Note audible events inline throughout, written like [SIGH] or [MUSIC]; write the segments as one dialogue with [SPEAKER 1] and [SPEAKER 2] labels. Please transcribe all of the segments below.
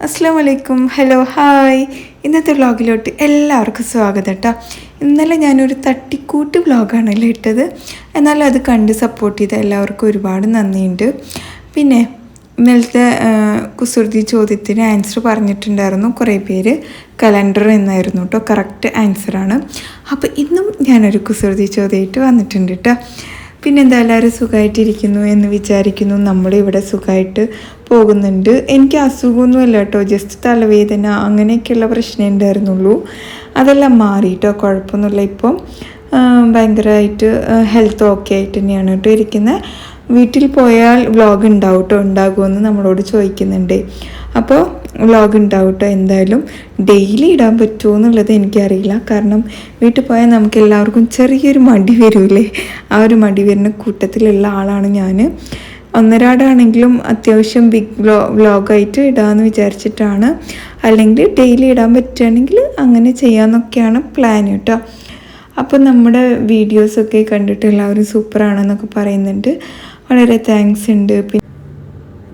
[SPEAKER 1] അസ്സാം വലൈക്കും hello hi. ഇന്നത്തെ വ്ളോഗിലോട്ട് എല്ലാവർക്കും സ്വാഗതം കേട്ടോ ഇന്നലെ ഞാനൊരു തട്ടിക്കൂട്ട് വ്ളോഗാണല്ലോ ഇട്ടത്. എന്നാലും അത് കണ്ട് സപ്പോർട്ട് ചെയ്ത എല്ലാവർക്കും ഒരുപാട് നന്ദിയുണ്ട്. പിന്നെ ഇന്നലത്തെ കുസൃതി ചോദ്യത്തിന് ആൻസർ പറഞ്ഞിട്ടുണ്ടായിരുന്നു കുറേ പേര്. കലണ്ടർ എന്നായിരുന്നു കേട്ടോ കറക്റ്റ് ആൻസറാണ് അപ്പോൾ ഇന്നും ഞാനൊരു കുസൃതി ചോദ്യമായിട്ട് വന്നിട്ടുണ്ട് കേട്ടോ പിന്നെന്താ എല്ലാവരും സുഖമായിട്ടിരിക്കുന്നു എന്ന് വിചാരിക്കുന്നു. നമ്മളിവിടെ സുഖമായിട്ട് പോകുന്നുണ്ട്. എനിക്ക് അസുഖമൊന്നുമല്ല കേട്ടോ. ജസ്റ്റ് തലവേദന അങ്ങനെയൊക്കെയുള്ള പ്രശ്നമേ ഉണ്ടായിരുന്നുള്ളൂ. അതെല്ലാം മാറിയിട്ടോ? കുഴപ്പമൊന്നുമില്ല ഇപ്പം. ഭയങ്കരമായിട്ട് ഹെൽത്ത് ഓക്കെ ആയിട്ട് തന്നെയാണ് കേട്ടോ ഇരിക്കുന്നത് വീട്ടിൽ പോയാൽ വ്ളോഗ് ഉണ്ടാവും കേട്ടോ ഉണ്ടാകുമെന്ന് നമ്മളോട് ചോദിക്കുന്നുണ്ട്. അപ്പോൾ വ്ളോഗ് ഉണ്ടാവും കേട്ടോ എന്തായാലും ഡെയിലി ഇടാൻ പറ്റുമോ എന്നുള്ളത് എനിക്കറിയില്ല. കാരണം വീട്ടിൽ പോയാൽ നമുക്ക് എല്ലാവർക്കും ചെറിയൊരു മടി വരൂലേ ആ ഒരു മടി വരുന്ന കൂട്ടത്തിലുള്ള ആളാണ് ഞാൻ ഒന്നരാടാണെങ്കിലും അത്യാവശ്യം ബിഗ് വ്ലോ വ്ളോഗായിട്ട് ഇടാമെന്ന് വിചാരിച്ചിട്ടാണ്. അല്ലെങ്കിൽ ഡെയിലി ഇടാൻ പറ്റുകയാണെങ്കിൽ അങ്ങനെ ചെയ്യാമെന്നൊക്കെയാണ് പ്ലാൻ കേട്ടോ അപ്പോൾ നമ്മുടെ വീഡിയോസൊക്കെ കണ്ടിട്ട് എല്ലാവരും സൂപ്പറാണെന്നൊക്കെ പറയുന്നുണ്ട്. വളരെ താങ്ക്സ് ഉണ്ട്. പിന്നെ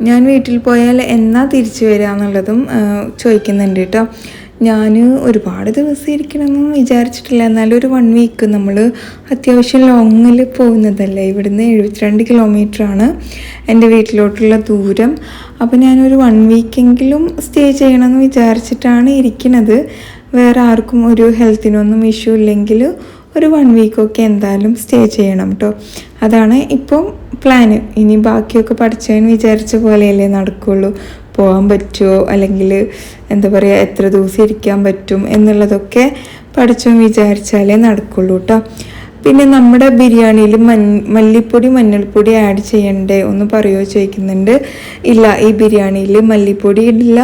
[SPEAKER 1] ഞാൻ വീട്ടിൽ പോയാൽ എന്നാ തിരിച്ചു വരിക എന്നുള്ളതും ചോദിക്കുന്നുണ്ട് കേട്ടോ. ഞാൻ ഒരുപാട് ദിവസം ഇരിക്കണമെന്നും വിചാരിച്ചിട്ടില്ല. എന്നാലും ഒരു വൺ വീക്ക് നമ്മൾ അത്യാവശ്യം ലോങ്ങിൽ പോകുന്നതല്ലേ? ഇവിടുന്ന് എഴുപത്തിരണ്ട് കിലോമീറ്ററാണ് എന്റെ വീട്ടിലോട്ടുള്ള ദൂരം. അപ്പോൾ ഞാനൊരു വൺ വീക്കെങ്കിലും സ്റ്റേ ചെയ്യണമെന്ന് വിചാരിച്ചിട്ടാണ് ഇരിക്കുന്നത്. വേറെ ആർക്കും ഒരു ഹെൽത്തിനൊന്നും ഇഷ്യൂ ഇല്ലെങ്കിൽ ഒരു വൺ വീക്കൊക്കെ എന്തായാലും സ്റ്റേ ചെയ്യണം കേട്ടോ. അതാണ് ഇപ്പം പ്ലാന് ഇനി ബാക്കിയൊക്കെ പഠിച്ചവൻ വിചാരിച്ച പോലെയല്ലേ നടക്കുള്ളൂ. പോകാൻ പറ്റുമോ അല്ലെങ്കിൽ എന്താ പറയുക എത്ര ദിവസം ഇരിക്കാൻ പറ്റും എന്നുള്ളതൊക്കെ പഠിച്ചവൻ വിചാരിച്ചാലേ നടക്കുള്ളൂ കേട്ടോ പിന്നെ നമ്മുടെ ബിരിയാണിയിൽ മൻ മല്ലിപ്പൊടി മഞ്ഞൾപ്പൊടി ആഡ് ചെയ്യണ്ടേ? ഒന്ന് പറയുമോ ചോദിക്കുന്നുണ്ട്. ഇല്ല ഈ ബിരിയാണിയിൽ മല്ലിപ്പൊടി ഇടില്ല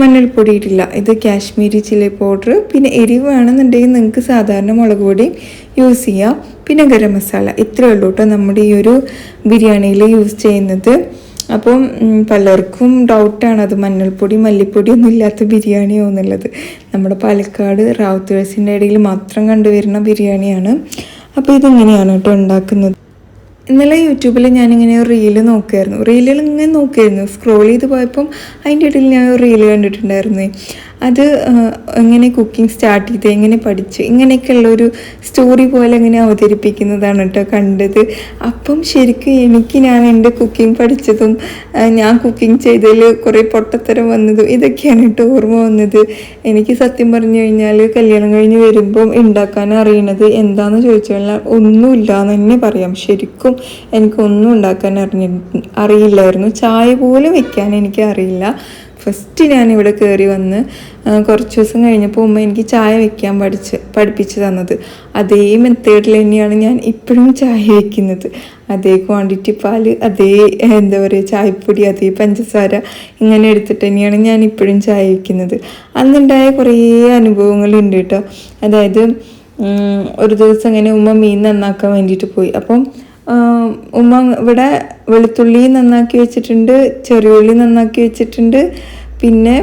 [SPEAKER 1] മഞ്ഞൾപ്പൊടി ഇട്ടില്ല ഇത് കാശ്മീരി ചില്ലി പൗഡർ പിന്നെ എരിവ് വേണമെന്നുണ്ടെങ്കിൽ നിങ്ങൾക്ക് സാധാരണ മുളക് പൊടി യൂസ് ചെയ്യാം. പിന്നെ ഗരം മസാല. ഇത്രയേ ഉള്ളൂ കേട്ടോ നമ്മുടെ ഈ ഒരു ബിരിയാണിയിൽ യൂസ് ചെയ്യുന്നത്. അപ്പം പലർക്കും ഡൗട്ടാണ് അത് മഞ്ഞൾപ്പൊടി മല്ലിപ്പൊടി ഒന്നും ഇല്ലാത്ത ബിരിയാണിയോ എന്നുള്ളത്. നമ്മുടെ പാലക്കാട് റാവുത്തേഴ്സിന്റെ ഇടയിൽ മാത്രം കണ്ടുവരുന്ന ബിരിയാണിയാണ്. അപ്പോൾ ഇതിങ്ങനെയാണ് കേട്ടോ ഉണ്ടാക്കുന്നത്? ഇന്നലെ യൂട്യൂബിൽ ഞാനിങ്ങനെ ഒരു റീൽ നോക്കുമായിരുന്നു റീലുകൾ ഇങ്ങനെ നോക്കിയായിരുന്നു സ്ക്രോൾ ചെയ്ത് പോയപ്പം അതിന്റെ ഇടയിൽ ഞാൻ ഒരു റീൽ കണ്ടിട്ടുണ്ടായിരുന്നേ. അത് എങ്ങനെ കുക്കിംഗ് സ്റ്റാർട്ട് ചെയ്ത് എങ്ങനെ പഠിച്ചു ഇങ്ങനെയൊക്കെയുള്ള ഒരു സ്റ്റോറി പോലെ അങ്ങനെ അവതരിപ്പിക്കുന്നതാണ് കേട്ടോ കണ്ടത്. അപ്പം ശരിക്കും എനിക്ക് ഞാൻ എന്റെ കുക്കിംഗ് പഠിച്ചതും ഞാൻ കുക്കിംഗ് ചെയ്തതിൽ കുറേ പൊട്ടത്തരം വന്നതും ഇതൊക്കെയാണ് കേട്ടോ ഓർമ്മ വന്നത്. എനിക്ക് സത്യം പറഞ്ഞു കഴിഞ്ഞാൽ കല്യാണം കഴിഞ്ഞ് വരുമ്പം ഉണ്ടാക്കാൻ അറിയണത് എന്താണെന്ന് ചോദിച്ചു കഴിഞ്ഞാൽ ഒന്നുമില്ല എന്ന് തന്നെ പറയാം. ശരിക്കും എനിക്കൊന്നും ഉണ്ടാക്കാൻ അറിഞ്ഞ അറിയില്ലായിരുന്നു. ചായ പോലും വെക്കാൻ എനിക്ക് അറിയില്ല. ഫസ്റ്റ് ഞാനിവിടെ കയറി വന്ന് കുറച്ച് ദിവസം കഴിഞ്ഞപ്പോൾ ഉമ്മ എനിക്ക് ചായ വെക്കാൻ പഠിച്ച് പഠിപ്പിച്ച് തന്നത്. അതേ മെത്തേഡിൽ തന്നെയാണ് ഞാൻ ഇപ്പോഴും ചായ വെക്കുന്നത്. അതേ ക്വാണ്ടിറ്റി പാൽ അതേ എന്താ പറയുക ചായപ്പൊടി അതേ പഞ്ചസാര ഇങ്ങനെ എടുത്തിട്ട് തന്നെയാണ് ഞാൻ ഇപ്പോഴും ചായ വെക്കുന്നത്. അന്നുണ്ടായ കുറേ അനുഭവങ്ങളുണ്ട് കേട്ടോ. അതായത് ഒരു ദിവസം ഇങ്ങനെ ഉമ്മ മീൻ നന്നാക്കാൻ വേണ്ടിയിട്ട് പോയി. അപ്പം ഉമ്മ ഇവിടെ വെളുത്തുള്ളി നന്നാക്കി വെച്ചിട്ടുണ്ട് ചെറിയുള്ളി നന്നാക്കി വെച്ചിട്ടുണ്ട് പിന്നെ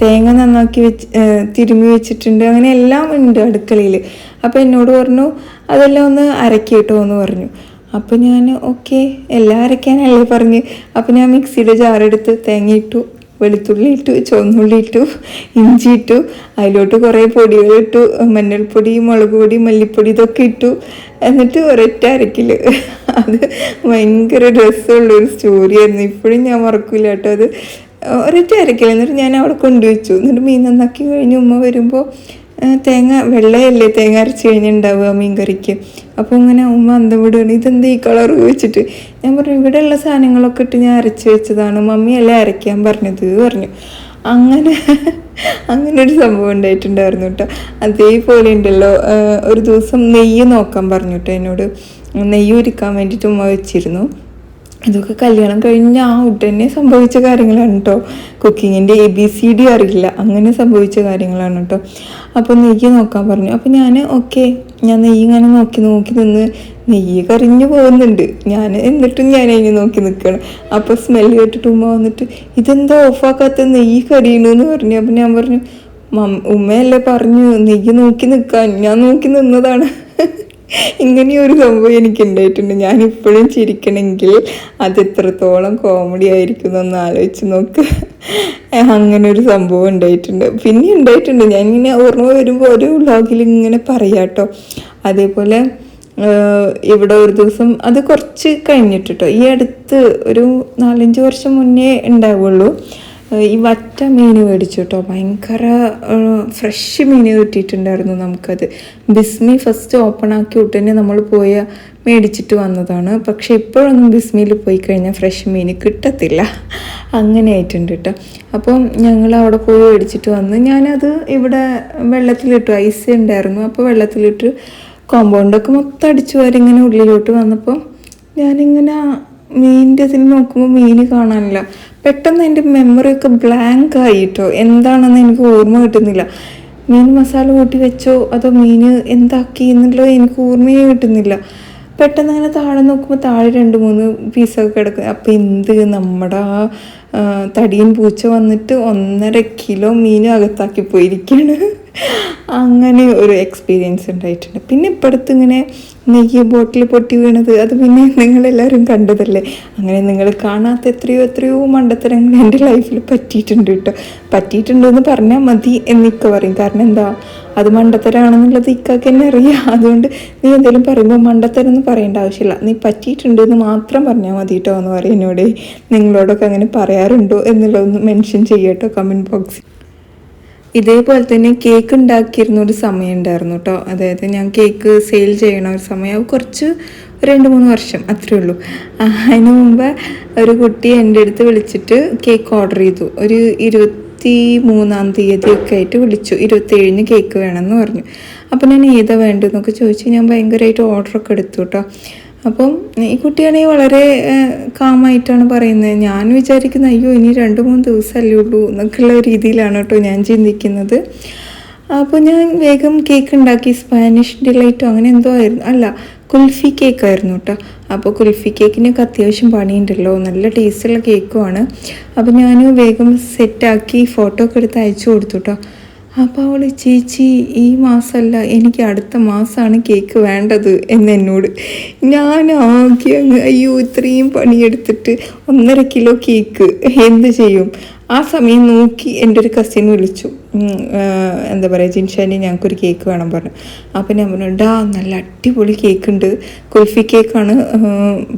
[SPEAKER 1] തേങ്ങ നന്നാക്കി വെച്ച് തിരുമ്മി വെച്ചിട്ടുണ്ട് അങ്ങനെ എല്ലാം ഉണ്ട് അടുക്കളയിൽ. അപ്പോൾ എന്നോട് പറഞ്ഞു അതെല്ലാം ഒന്ന് അരക്കി കേട്ടോ എന്ന് പറഞ്ഞു. അപ്പോൾ ഞാൻ ഓക്കെ എല്ലാം അരയ്ക്കാനല്ലേ പറഞ്ഞ്? അപ്പോൾ ഞാൻ മിക്സിയുടെ ജാറെടുത്ത് തേങ്ങ ഇട്ടു. വെളുത്തുള്ളി ഇട്ടു ചുവന്നുള്ളി ഇട്ടു ഇഞ്ചി ഇട്ടു അതിലോട്ട് കുറേ പൊടികൾ ഇട്ടു മഞ്ഞൾപ്പൊടി മുളക് പൊടി മല്ലിപ്പൊടി ഇതൊക്കെ ഇട്ടു. എന്നിട്ട് ഒരൊറ്റ അരക്കിൽ അത് ഭയങ്കര രസമുള്ളൊരു സ്റ്റോറിയായിരുന്നു. ഇപ്പോഴും ഞാൻ മറക്കില്ല കേട്ടോ അത്. ഒരൊറ്റ അരക്കിൽ എന്നിട്ട് ഞാൻ അവിടെ കൊണ്ടുവച്ചു. എന്നിട്ട് മീൻ നന്നാക്കി കഴിഞ്ഞ് ഉമ്മ വരുമ്പോൾ തേങ്ങ വെള്ളയല്ലേ തേങ്ങ അരച്ച് മീൻ കറിക്ക് അപ്പോൾ ഇങ്ങനെ ഉമ്മ അന്തം വിടുകയാണ് ഇതെന്ത് ഈ കളർ വെച്ചിട്ട് ഞാൻ പറഞ്ഞു ഇവിടെയുള്ള സാധനങ്ങളൊക്കെ ഇട്ട് ഞാൻ അരച്ച് വെച്ചതാണ് മമ്മിയല്ലേ അരയ്ക്കാൻ പറഞ്ഞത്? പറഞ്ഞു. അങ്ങനെ അങ്ങനെ ഒരു സംഭവം ഉണ്ടായിട്ടുണ്ടായിരുന്നു കേട്ടോ അതേപോലെ ഉണ്ടല്ലോ ഒരു ദിവസം നെയ്യ് നോക്കാൻ പറഞ്ഞു കേട്ടോ എന്നോട്. നെയ്യ് ഒരുക്കാൻ വേണ്ടിയിട്ട് ഉമ്മ വെച്ചിരുന്നു. ഇതൊക്കെ കല്യാണം കഴിഞ്ഞ ആ ഉടനെ സംഭവിച്ച കാര്യങ്ങളാണ് കേട്ടോ കുക്കിങ്ങിന്റെ എ ബി സി ഡി അറിയില്ല. അങ്ങനെ സംഭവിച്ച കാര്യങ്ങളാണ് കേട്ടോ അപ്പോൾ നെയ്യ് നോക്കാൻ പറഞ്ഞു. അപ്പോൾ ഞാൻ ഓക്കെ. ഞാൻ നെയ്യ് ഇങ്ങനെ നോക്കി നോക്കി നിന്ന് നെയ്യ് കറിഞ്ഞു പോകുന്നുണ്ട്. ഞാൻ എന്നിട്ടും ഞാൻ അതിന് നോക്കി നിൽക്കണം അപ്പോൾ സ്മെല്ല് കേട്ടിട്ട് ഉമ്മ വന്നിട്ട് ഇതെന്താ ഓഫാക്കാത്ത നെയ്യ് കരിയണു എന്ന് പറഞ്ഞു. അപ്പോൾ ഞാൻ പറഞ്ഞു മം ഉമ്മയല്ലേ പറഞ്ഞു നെയ്യ് നോക്കി നിൽക്കാൻ ഞാൻ നോക്കി നിന്നതാണ്. ഇങ്ങനെയൊരു സംഭവം എനിക്ക് ഉണ്ടായിട്ടുണ്ട് ഞാൻ ഇപ്പോഴും ചിരിക്കണമെങ്കിൽ അത് എത്രത്തോളം കോമഡി ആയിരിക്കും എന്നൊന്ന് ആലോചിച്ച് നോക്ക്. അങ്ങനെ ഒരു സംഭവം ഉണ്ടായിട്ടുണ്ട്. പിന്നെ ഉണ്ടായിട്ടുണ്ട്. ഞാൻ ഇങ്ങനെ ഓർമ്മ വരുമ്പോൾ ഒരു വ്ളോഗിൽ ഇങ്ങനെ പറയാട്ടോ അതേപോലെ ഇവിടെ ഒരു ദിവസം അത് കുറച്ച് കഴിഞ്ഞിട്ടോ ഈ അടുത്ത് ഒരു നാലഞ്ച് വർഷം മുന്നേ ഉണ്ടാവുള്ളൂ. ഈ വറ്റ മീൻ മേടിച്ചു കേട്ടോ ഭയങ്കര ഫ്രഷ് മീൻ കിട്ടിയിട്ടുണ്ടായിരുന്നു നമുക്കത്. ബിസ്മി ഫസ്റ്റ് ഓപ്പൺ ആക്കി ഉടനെ നമ്മൾ പോയ മേടിച്ചിട്ട് വന്നതാണ്. പക്ഷെ ഇപ്പോഴൊന്നും ബിസ്മിയിൽ പോയി കഴിഞ്ഞാൽ ഫ്രഷ് മീൻ കിട്ടത്തില്ല. അങ്ങനെ ആയിട്ടുണ്ട് കേട്ടോ അപ്പം ഞങ്ങൾ അവിടെ പോയി മേടിച്ചിട്ട് വന്ന് ഞാനത് ഇവിടെ വെള്ളത്തിലിട്ടു. ഐസ് ഉണ്ടായിരുന്നു. അപ്പോൾ വെള്ളത്തിലിട്ട് കോമ്പൗണ്ടൊക്കെ മൊത്തം അടിച്ചു വരെ ഇങ്ങനെ ഉള്ളിലോട്ട് വന്നപ്പോൾ ഞാനിങ്ങനെ മീനിന്റെ ഇതിൽ നോക്കുമ്പോൾ മീൻ കാണാനില്ല. പെട്ടെന്ന് എന്റെ മെമ്മറി ഒക്കെ ബ്ലാങ്ക് ആയിട്ടോ? എന്താണെന്ന് എനിക്ക് ഓർമ്മ കിട്ടുന്നില്ല. മീൻ മസാല കൂട്ടി വെച്ചോ? അതോ മീൻ എന്താക്കി എന്നുള്ളത് എനിക്ക് ഓർമ്മയെ കിട്ടുന്നില്ല. പെട്ടെന്ന് അങ്ങനെ താഴെ നോക്കുമ്പോൾ താഴെ രണ്ട് മൂന്ന് പീസൊക്കെ കിടക്കും. അപ്പം എന്ത് നമ്മുടെ ആ, തടിയൻ പൂച്ച വന്നിട്ട് ഒന്നര കിലോ മീൻ അകത്താക്കി പോയിരിക്കുകയാണ് [LAUGHS] അങ്ങനെ ഒരു എക്സ്പീരിയൻസ് ഉണ്ടായിട്ടുണ്ട്. പിന്നെ ഇപ്പോഴത്തെ ഇങ്ങനെ നെയ്യ് ബോട്ടിൽ പൊട്ടി വീണത്. അത് പിന്നെ നിങ്ങളെല്ലാവരും കണ്ടതല്ലേ? അങ്ങനെ നിങ്ങൾ കാണാത്ത എത്രയോ എത്രയോ മണ്ടത്തരങ്ങൾ എന്റെ ലൈഫിൽ പറ്റിയിട്ടുണ്ട് കേട്ടോ. പറ്റിയിട്ടുണ്ടെന്ന് പറഞ്ഞാൽ മതി എന്നിക്ക പറയും. കാരണം എന്താ? അത് മണ്ടത്തരാണെന്നുള്ളത് ഇക്കാക്ക് തന്നെ അറിയാം. അതുകൊണ്ട് നീ എന്തെങ്കിലും പറയുമ്പോൾ മണ്ടത്തരം എന്ന് പറയേണ്ട ആവശ്യമില്ല. നീ പറ്റിയിട്ടുണ്ട് എന്ന് മാത്രം പറഞ്ഞാൽ മതി കേട്ടോ എന്ന് പറയും എന്നോട്. നിങ്ങളോടൊക്കെ അങ്ങനെ പറയാറുണ്ടോ എന്നുള്ളതൊന്ന് മെൻഷൻ ചെയ്യട്ടോ കമന്റ് ബോക്സിൽ ഇതേപോലെ തന്നെ കേക്ക് ഉണ്ടാക്കിയിരുന്ന ഒരു സമയം ഉണ്ടായിരുന്നു കേട്ടോ. അതായത് ഞാൻ കേക്ക് സെയിൽ ചെയ്യണ ഒരു സമയം. കുറച്ച് രണ്ട് മൂന്ന് വർഷം അത്രേ ഉള്ളൂ. അതിന് മുമ്പ് ഒരു കുട്ടി എന്റെ അടുത്ത് വിളിച്ചിട്ട് കേക്ക് ഓർഡർ ചെയ്തു. ഒരു ഇരുപത്തി മൂന്നാം തീയതി ഒക്കെ ആയിട്ട് വിളിച്ചു. ഇരുപത്തേഴിന് കേക്ക് വേണമെന്ന് പറഞ്ഞു. അപ്പോൾ ഞാൻ ഏതാ വേണ്ടതെന്നൊക്കെ ചോദിച്ചു ഞാൻ ഭയങ്കരമായിട്ട് ഓർഡറൊക്കെ എടുത്തു കേട്ടോ. അപ്പം ഈ കുട്ടിയാണെങ്കിൽ വളരെ കാമായിട്ടാണ് പറയുന്നത്. ഞാൻ വിചാരിക്കുന്നത് അയ്യോ ഇനി രണ്ട് മൂന്ന് ദിവസമല്ലേ ഉള്ളൂ എന്നൊക്കെയുള്ള രീതിയിലാണ് കേട്ടോ ഞാൻ ചിന്തിക്കുന്നത്. അപ്പോൾ ഞാൻ വേഗം കേക്ക് ഉണ്ടാക്കി. സ്പാനിഷ് ഡിലൈറ്റോ അങ്ങനെ എന്തോ ആയിരുന്നു. അല്ല കുൽഫി കേക്ക് ആയിരുന്നു കേട്ടോ. അപ്പോൾ കുൽഫി കേക്കിനൊക്കെ അത്യാവശ്യം പണിയുണ്ടല്ലോ. നല്ല ടേസ്റ്റുള്ള കേക്കുമാണ് അപ്പോൾ ഞാൻ വേഗം സെറ്റാക്കി ഫോട്ടോ ഒക്കെ എടുത്ത് അയച്ചു കൊടുത്തു കേട്ടോ. അപ്പോൾ അവൾ ചേച്ചി ഈ മാസമല്ല എനിക്ക് അടുത്ത മാസമാണ് കേക്ക് വേണ്ടത് എന്ന് എന്നോട് ഞാൻ ആകെ അയ്യോ ഇത്രയും പണിയെടുത്തിട്ട് ഒന്നര കിലോ കേക്ക് എന്ത് ചെയ്യും? ആ സമയം നോക്കി എന്റെ ഒരു കസിൻ വിളിച്ചു. എന്താ പറയുക ജിൻഷാനി ഞങ്ങൾക്കൊരു കേക്ക് വേണം പറഞ്ഞു. അപ്പം ഞാൻ പറഞ്ഞു ഡാ നല്ല അടിപൊളി കേക്ക് ഉണ്ട്. കുൽഫി കേക്കാണ്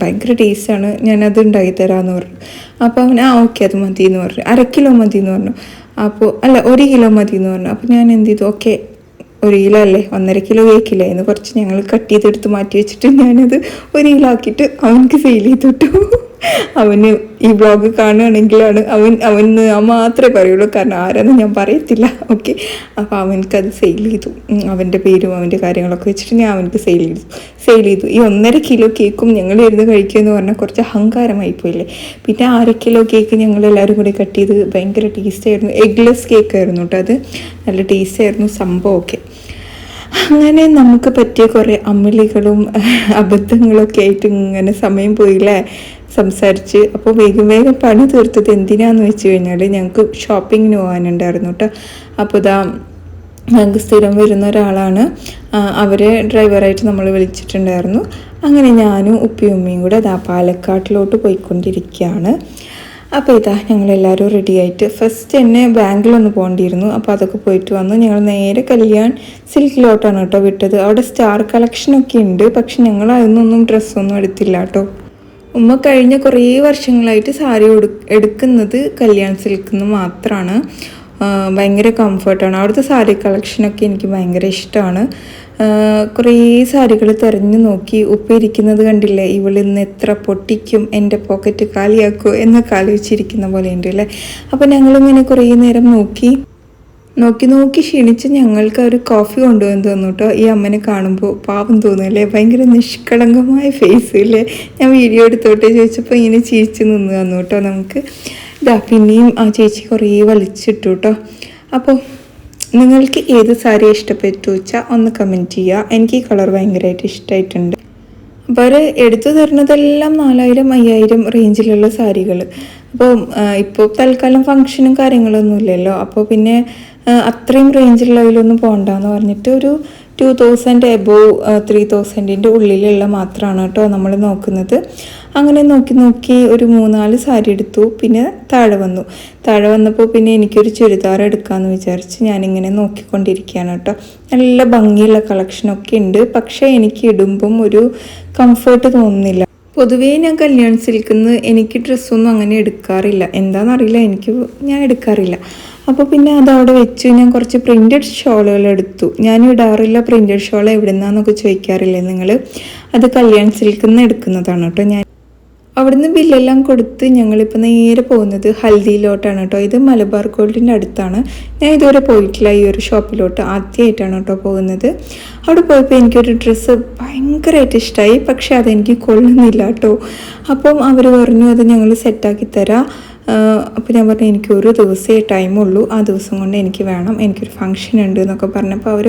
[SPEAKER 1] ഭയങ്കര ടേസ്റ്റാണ് ഞാനത് ഉണ്ടാക്കി തരാമെന്ന് പറഞ്ഞു. അപ്പോൾ അവൻ ആ ഓക്കെ അത് മതി എന്ന് പറഞ്ഞു. അര കിലോ മതി എന്ന് പറഞ്ഞു. അപ്പോൾ അല്ല ഒരു കിലോ മതി എന്ന് പറഞ്ഞു. അപ്പോൾ ഞാൻ എന്ത് ചെയ്തു? ഓക്കെ ഒരു കിലോ അല്ലേ? ഒന്നര കിലോ കേക്കില്ല എന്ന് കുറച്ച് ഞങ്ങൾ കട്ട് ചെയ്തെടുത്ത് മാറ്റി വെച്ചിട്ട് ഞാനത് ഒരു കിലോ ആക്കിയിട്ട് അവനക്ക് സെയിൽ ചെയ്തിട്ടു അവന് ഈ ബ്ലോഗ് കാണുകയാണെങ്കിലാണ് അവൻ അവൻ ആ മാത്രമേ പറയുള്ളൂ. കാരണം ആരാന്ന് ഞാൻ പറയത്തില്ല. ഓക്കെ അപ്പോൾ അവനക്ക് അത് സെയിൽ ചെയ്തു അവന്റെ പേരും അവന്റെ കാര്യങ്ങളൊക്കെ വെച്ചിട്ട് ഞാൻ അവനക്ക് സെയിൽ ചെയ്തു. സെയിൽ ചെയ്തു. ഈ ഒന്നര കിലോ കേക്കും ഞങ്ങൾ ഇരുന്ന് കഴിക്കുക എന്ന് പറഞ്ഞാൽ കുറച്ച് അഹങ്കാരമായി പോയില്ലേ? പിന്നെ അര കിലോ കേക്ക് ഞങ്ങൾ എല്ലാവരും കൂടി കട്ട് ചെയ്ത് ഭയങ്കര ടേസ്റ്റ് ആയിരുന്നു. എഗ്ലെസ് കേക്ക് ആയിരുന്നു കേട്ടോ അത്. നല്ല ടേസ്റ്റ് ആയിരുന്നു സംഭവമൊക്കെ. അങ്ങനെ നമുക്ക് പറ്റിയ കുറേ അമളികളും അബദ്ധങ്ങളൊക്കെ ആയിട്ട് ഇങ്ങനെ സമയം പോയില്ലേ? സംസാരിച്ച്. അപ്പോൾ വേഗം വേഗം പണി തീർത്തത് എന്തിനാന്ന് വെച്ച് കഴിഞ്ഞാൽ ഞങ്ങൾക്ക് ഷോപ്പിങ്ങിന് പോകാനുണ്ടായിരുന്നു കേട്ടോ അപ്പോൾ ഇതാ ഞങ്ങൾക്ക് സ്ഥിരം വരുന്ന ഒരാളാണ്. അവരെ ഡ്രൈവറായിട്ട് നമ്മൾ വിളിച്ചിട്ടുണ്ടായിരുന്നു. അങ്ങനെ ഞാനും ഉപ്പിയും ഉമ്മയും കൂടെ അതാ പാലക്കാട്ടിലോട്ട് പോയിക്കൊണ്ടിരിക്കുകയാണ്. അപ്പോൾ ഇതാ ഞങ്ങളെല്ലാവരും റെഡി ആയിട്ട് ഫസ്റ്റ് എന്നെ ബാങ്കിലൊന്ന് പോകേണ്ടിയിരുന്നു. അപ്പോൾ അതൊക്കെ പോയിട്ട് വന്നു. ഞങ്ങൾ നേരെ കല്യാൺ സിൽക്കിലോട്ടാണ് കേട്ടോ വിട്ടത്. അവിടെ സ്റ്റാർ കളക്ഷനൊക്കെ ഉണ്ട്. പക്ഷെ ഞങ്ങൾ അതിനൊന്നും ഡ്രസ്സൊന്നും എടുത്തില്ല കേട്ടോ ഉമ്മ കഴിഞ്ഞ കുറേ വർഷങ്ങളായിട്ട് സാരി എടുക്കുന്നത് കല്യാൺ സിൽക്കിൽ നിന്ന് മാത്രമാണ് ഭയങ്കര കംഫർട്ടാണ്. അവിടുത്തെ സാരി കളക്ഷനൊക്കെ എനിക്ക് ഭയങ്കര ഇഷ്ടമാണ് കുറേ സാരികൾ തിരഞ്ഞു നോക്കി ഉപ്പ ഇരിക്കുന്നത് കണ്ടില്ലേ? ഇവളിന്ന് എത്ര പൊട്ടിക്കും എന്റെ പോക്കറ്റ് കാലിയാക്കോ? എന്നൊക്കെ ആലോചിച്ചിരിക്കുന്ന പോലെ ഉണ്ട് അല്ലേ? അപ്പോൾ ഞങ്ങളിങ്ങനെ കുറേ നേരം നോക്കി. നോക്കി നോക്കി ക്ഷീണിച്ച് ഞങ്ങൾക്ക് ഒരു കോഫി കൊണ്ടുവന്ന് തന്നു കേട്ടോ ഈ അമ്മനെ കാണുമ്പോൾ പാവം തോന്നുമല്ലേ ഭയങ്കര നിഷ്കളങ്കമായ ഫേസ് ഇല്ലേ ഞാൻ വീഡിയോ എടുത്തോട്ടെ ചോദിച്ചപ്പോൾ ഇങ്ങനെ ചിരിച്ച് നിന്ന് തന്നു കേട്ടോ നമുക്ക്. ഇതാ പിന്നെയും ആ ചേച്ചി കുറേ വലിച്ചിട്ടു കേട്ടോ അപ്പോൾ നിങ്ങൾക്ക് ഏത് സാരി ഇഷ്ടപ്പെട്ടു? വെച്ചാൽ ഒന്ന് കമന്റ് ചെയ്യുക എനിക്ക് ഈ കളർ ഭയങ്കരമായിട്ട് ഇഷ്ടമായിട്ടുണ്ട് അവർ എടുത്തു തരുന്നതെല്ലാം നാലായിരം അയ്യായിരം റേഞ്ചിലുള്ള സാരികൾ അപ്പോൾ ഇപ്പോൾ തൽക്കാലം ഫങ്ഷനും കാര്യങ്ങളൊന്നും ഇല്ലല്ലോ അപ്പോൾ പിന്നെ അത്രയും റേഞ്ചിലുള്ളതിലൊന്നും പോകണ്ടെന്ന് പറഞ്ഞിട്ട് ഒരു ടു തൗസൻഡ് എബോവ് ത്രീ തൗസൻഡിന്റെ ഉള്ളിലുള്ള മാത്രമാണ് കേട്ടോ നമ്മൾ നോക്കുന്നത്. അങ്ങനെ നോക്കി നോക്കി ഒരു മൂന്നാൽ സാരി എടുത്തു പിന്നെ താഴെ വന്നു. താഴെ വന്നപ്പോൾ പിന്നെ എനിക്കൊരു ചുരിദാർ എടുക്കാമെന്ന് വിചാരിച്ച് ഞാനിങ്ങനെ നോക്കിക്കൊണ്ടിരിക്കുകയാണ് കേട്ടോ. നല്ല ഭംഗിയുള്ള കളക്ഷനൊക്കെ ഉണ്ട് പക്ഷേ എനിക്ക് ഇടുമ്പം ഒരു കംഫർട്ട് തോന്നുന്നില്ല. പൊതുവേ ഞാൻ കല്യാൺ സിൽക്കിൽ നിന്ന് എനിക്ക് ഡ്രസ്സൊന്നും അങ്ങനെ എടുക്കാറില്ല. എന്താണെന്നറിയില്ല എനിക്ക് ഞാൻ എടുക്കാറില്ല. അപ്പോൾ പിന്നെ അത് അവിടെ വെച്ച് ഞാൻ കുറച്ച് പ്രിന്റഡ് ഷോളുകൾ എടുത്തു. ഞാൻ ഇടാറില്ല പ്രിന്റഡ് ഷോൾ എവിടെ നിന്നാന്നൊക്കെ ചോദിക്കാറില്ലേ നിങ്ങൾ അത് കല്യാൺ സിൽക്കിൽ നിന്ന് എടുക്കുന്നതാണ് കേട്ടോ ഞാൻ. അവിടുന്ന് ബില്ലെല്ലാം കൊടുത്ത് ഞങ്ങളിപ്പോൾ നേരെ പോകുന്നത് ഹൽദിയിലോട്ടാണ് കേട്ടോ. ഇത് മലബാർ ഗോൾഡിന്റെ അടുത്താണ്. ഞാൻ ഇതുവരെ പോയിട്ടില്ല ഈ ഒരു ഷോപ്പിലോട്ട്. ആദ്യമായിട്ടാണ് കേട്ടോ പോകുന്നത്. അവിടെ പോയപ്പോൾ എനിക്കൊരു ഡ്രസ്സ് ഭയങ്കരമായിട്ട് ഇഷ്ടമായി പക്ഷേ അതെനിക്ക് കൊള്ളുന്നില്ല കേട്ടോ. അപ്പം അവർ പറഞ്ഞു അത് ഞങ്ങൾ സെറ്റാക്കി തരാം. അപ്പോൾ ഞാൻ പറഞ്ഞു എനിക്ക് ഒരു ദിവസമേ ടൈമുള്ളൂ ആ ദിവസം കൊണ്ട് എനിക്ക് വേണം. എനിക്കൊരു ഫംഗ്ഷൻ ഉണ്ട് എന്നൊക്കെ പറഞ്ഞപ്പോൾ അവർ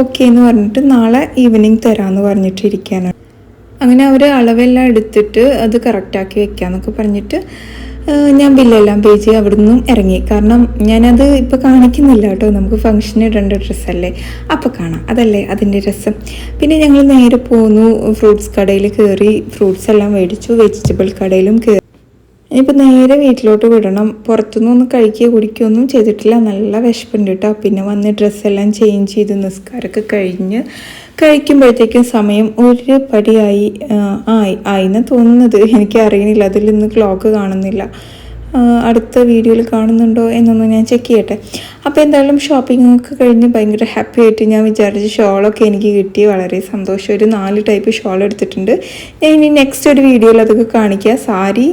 [SPEAKER 1] ഓക്കെ എന്ന് പറഞ്ഞിട്ട് നാളെ ഈവനിങ് തരാമെന്ന് പറഞ്ഞിട്ടിരിക്കാനാണ്. അങ്ങനെ അവർ അളവെല്ലാം എടുത്തിട്ട് അത് കറക്റ്റാക്കി വെക്കാമെന്നൊക്കെ പറഞ്ഞിട്ട് ഞാൻ ബില്ലെല്ലാം പേ ചെയ്ത് അവിടെ നിന്നും ഇറങ്ങി. കാരണം ഞാനത് ഇപ്പോൾ കാണിക്കുന്നില്ല കേട്ടോ. നമുക്ക് ഫംഗ്ഷന് ഇടേണ്ട ഡ്രസ്സല്ലേ അപ്പോൾ കാണാം. അതല്ലേ അതിന്റെ രസം. പിന്നെ ഞങ്ങൾ നേരെ പോന്നു. ഫ്രൂട്ട്സ് കടയിൽ കയറി ഫ്രൂട്ട്സ് എല്ലാം മേടിച്ചു. വെജിറ്റബിൾ കടയിലും കയറി ഇനിയിപ്പോൾ നേരെ വീട്ടിലോട്ട് വിടണം. പുറത്തുനിന്ന് ഒന്ന് കഴിക്കുക കുടിക്കുകയൊന്നും ചെയ്തിട്ടില്ല. നല്ല വിശപ്പുണ്ട് കേട്ടോ പിന്നെ വന്ന് ഡ്രസ്സെല്ലാം ചേഞ്ച് ചെയ്ത് നിസ്കാരമൊക്കെ കഴിഞ്ഞ് കഴിക്കുമ്പോഴത്തേക്കും സമയം ഒരു പടിയായി ആയി ആയിന്ന് തോന്നുന്നത്. എനിക്ക് അറിയണില്ല അതിൽ ക്ലോക്ക് കാണുന്നില്ല. അടുത്ത വീഡിയോയിൽ കാണുന്നുണ്ടോ എന്നൊന്ന് ഞാൻ ചെക്ക് ചെയ്യട്ടെ. അപ്പോൾ എന്തായാലും ഷോപ്പിംഗ് ഒക്കെ കഴിഞ്ഞ് ഭയങ്കര ഹാപ്പി ആയിട്ട് ഞാൻ വിചാരിച്ച ഷോളൊക്കെ എനിക്ക് കിട്ടി. വളരെ സന്തോഷം. ഒരു നാല് ടൈപ്പ് ഷോൾ എടുത്തിട്ടുണ്ട്. ഞാൻ ഇനി നെക്സ്റ്റ് ഒരു വീഡിയോയിൽ അതൊക്കെ കാണിക്കുക സാരി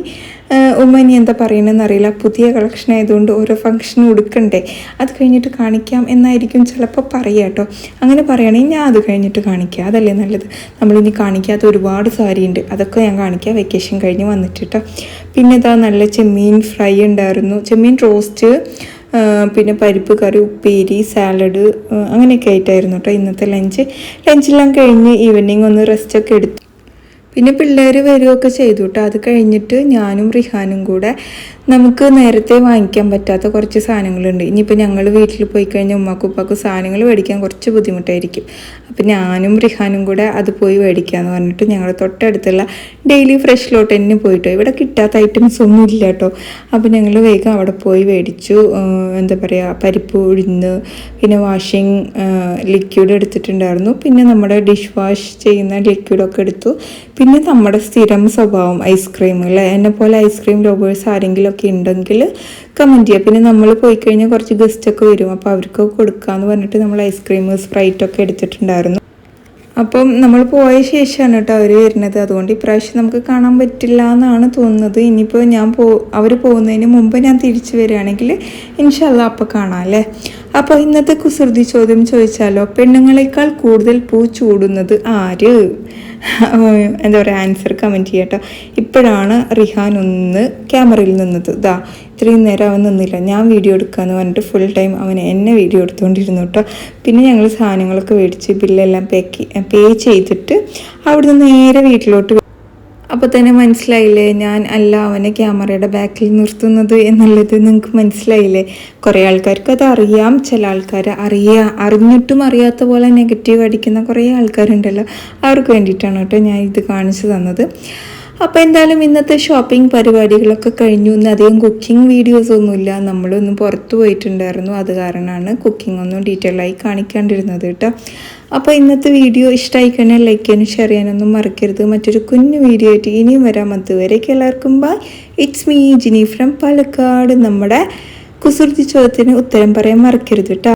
[SPEAKER 1] ഉമ്മ ഇനി എന്താ പറയണമെന്ന് അറിയില്ല. പുതിയ കളക്ഷൻ ആയതുകൊണ്ട് ഓരോ ഫംഗ്ഷനും ഉടുക്കണ്ടേ. അത് കഴിഞ്ഞിട്ട് കാണിക്കാം എന്നായിരിക്കും ചിലപ്പോൾ പറയുക കേട്ടോ. അങ്ങനെ പറയുകയാണെങ്കിൽ ഞാൻ അത് കഴിഞ്ഞിട്ട് കാണിക്കുക അതല്ലേ നല്ലത്. നമ്മളിനി കാണിക്കാത്ത ഒരുപാട് സാരി ഉണ്ട്. അതൊക്കെ ഞാൻ കാണിക്കുക വെക്കേഷൻ കഴിഞ്ഞ് വന്നിട്ട് കേട്ടോ. പിന്നെ ഇതാ നല്ല ചെമ്മീൻ ഫ്രൈ ഉണ്ടായിരുന്നു. ചെമ്മീൻ റോസ്റ്റ് പിന്നെ പരിപ്പ് കറി ഉപ്പേരി സാലഡ് അങ്ങനെയൊക്കെ ആയിട്ടായിരുന്നു കേട്ടോ ഇന്നത്തെ ലഞ്ച് ലഞ്ചെല്ലാം കഴിഞ്ഞ് ഈവനിങ് ഒന്ന് റെസ്റ്റൊക്കെ എടുത്തു പിന്നെ പിള്ളേർ വരികയൊക്കെ ചെയ്തു കേട്ടോ അത് കഴിഞ്ഞിട്ട് ഞാനും റിഹാനും കൂടെ നമുക്ക് നേരത്തെ വാങ്ങിക്കാൻ പറ്റാത്ത കുറച്ച് സാധനങ്ങളുണ്ട്. ഇനിയിപ്പോൾ ഞങ്ങൾ വീട്ടിൽ പോയി കഴിഞ്ഞാൽ ഉമ്മാക്കും ഉപ്പാക്കും സാധനങ്ങൾ മേടിക്കാൻ കുറച്ച് ബുദ്ധിമുട്ടായിരിക്കും. അപ്പം ഞാനും റിഹാനും കൂടെ അത് പോയി മേടിക്കാമെന്ന് പറഞ്ഞിട്ട് ഞങ്ങൾ തൊട്ടടുത്തുള്ള ഡെയിലി ഫ്രഷ് ലോട്ട് തന്നെ പോയിട്ടോ. ഇവിടെ കിട്ടാത്ത ഐറ്റംസ് ഒന്നും ഇല്ല കേട്ടോ. അപ്പോൾ ഞങ്ങൾ വേഗം അവിടെ പോയി മേടിച്ചു. എന്താ പറയുക പരിപ്പ് ഉഴുന്ന് പിന്നെ വാഷിംഗ് ലിക്വിഡ് എടുത്തിട്ടുണ്ടായിരുന്നു. പിന്നെ നമ്മുടെ ഡിഷ് വാഷ് ചെയ്യുന്ന ലിക്വിഡൊക്കെ എടുത്തു. പിന്നെ നമ്മുടെ സ്ഥിരം സ്വഭാവം ഐസ്ക്രീം. അല്ലേ? എന്നെ പോലെ ഐസ്ക്രീം ലോബേഴ്സ് ആരെങ്കിലും ഒക്കെ ഉണ്ടെങ്കിൽ കമന്റ് ചെയ്യുക പിന്നെ നമ്മൾ പോയി കഴിഞ്ഞാൽ കുറച്ച് ഗസ്റ്റൊക്കെ വരും. അപ്പോൾ അവർക്ക് കൊടുക്കാമെന്ന് പറഞ്ഞിട്ട് നമ്മൾ ഐസ്ക്രീം സ്പ്രൈറ്റൊക്കെ എടുത്തിട്ടുണ്ടായിരുന്നു. അപ്പം നമ്മൾ പോയ ശേഷമാണ് കേട്ടോ അവർ വരുന്നത്. അതുകൊണ്ട് ഇപ്രാവശ്യം നമുക്ക് കാണാൻ പറ്റില്ല എന്നാണ് തോന്നുന്നത്. ഇനിയിപ്പോൾ ഞാൻ പോ അവർ പോകുന്നതിന് മുമ്പ് ഞാൻ തിരിച്ചു വരികയാണെങ്കിൽ ഇൻഷല്ല അപ്പോൾ കാണാം അല്ലേ? അപ്പോൾ ഇന്നത്തെ കുസൃതി ചോദ്യം ചോദിച്ചാലോ? പെണ്ണുങ്ങളെക്കാൾ കൂടുതൽ പൂ ചൂടുന്നത് ആര്? [LAUGHS] എന്താ പറയുക ആൻസർ കമന്റ് ചെയ്യട്ടോ. ഇപ്പോഴാണ് റിഹാൻ ഒന്ന് ക്യാമറയിൽ നിന്നത്. ഇതാ ഇത്രയും നേരം അവൻ നിന്നില്ല. ഞാൻ വീഡിയോ എടുക്കാമെന്ന് പറഞ്ഞിട്ട് ഫുൾ ടൈം അവൻ എന്നെ വീഡിയോ എടുത്തുകൊണ്ടിരുന്നു കേട്ടോ. പിന്നെ ഞങ്ങൾ സാധനങ്ങളൊക്കെ മേടിച്ച് ബില്ലെല്ലാം പേക്ക് പേ ചെയ്തിട്ട് അവിടുന്ന് നേരെ വീട്ടിലോട്ട് അപ്പോൾ തന്നെ മനസ്സിലായില്ലേ? ഞാൻ അല്ല അവനെ ക്യാമറയുടെ ബാക്കിൽ നിർത്തുന്നത് എന്നുള്ളത് നിങ്ങൾക്ക് മനസ്സിലായില്ലേ? കുറേ ആൾക്കാർക്ക് അത് അറിയാം. ചില ആൾക്കാർ അറിയാ അറിഞ്ഞിട്ടും അറിയാത്ത പോലെ നെഗറ്റീവ് അടിക്കുന്ന കുറേ ആൾക്കാരുണ്ടല്ലോ. അവർക്ക് വേണ്ടിയിട്ടാണ് കേട്ടോ ഞാൻ ഇത് കാണിച്ചു തന്നത്. അപ്പോൾ എന്തായാലും ഇന്നത്തെ ഷോപ്പിംഗ് പരിപാടികളൊക്കെ കഴിഞ്ഞു. ഇന്ന് അധികം കുക്കിംഗ് വീഡിയോസ് ഒന്നുമില്ല. നമ്മളൊന്ന് പുറത്ത് പോയിട്ടുണ്ടായിരുന്നു. അത് കാരണമാണ് കുക്കിംഗ് ഒന്നും ഡീറ്റെയിൽ ആയി കാണിക്കാണ്ടിരുന്നത് കേട്ടോ. അപ്പോൾ ഇന്നത്തെ വീഡിയോ ഇഷ്ടമായി കഴിഞ്ഞാൽ ലൈക്ക് ചെയ്യാനും ഷെയർ ചെയ്യാനൊന്നും മറക്കരുത്. മറ്റൊരു കുഞ്ഞു വീഡിയോ ആയിട്ട് ഇനിയും വരാം. അതുവരേക്ക് എല്ലാവർക്കും bye it's me Jini from Palakkad. നമ്മുടെ കുസൃതി ചോദ്യത്തിന് ഉത്തരം പറയാൻ മറക്കരുത് കേട്ടോ.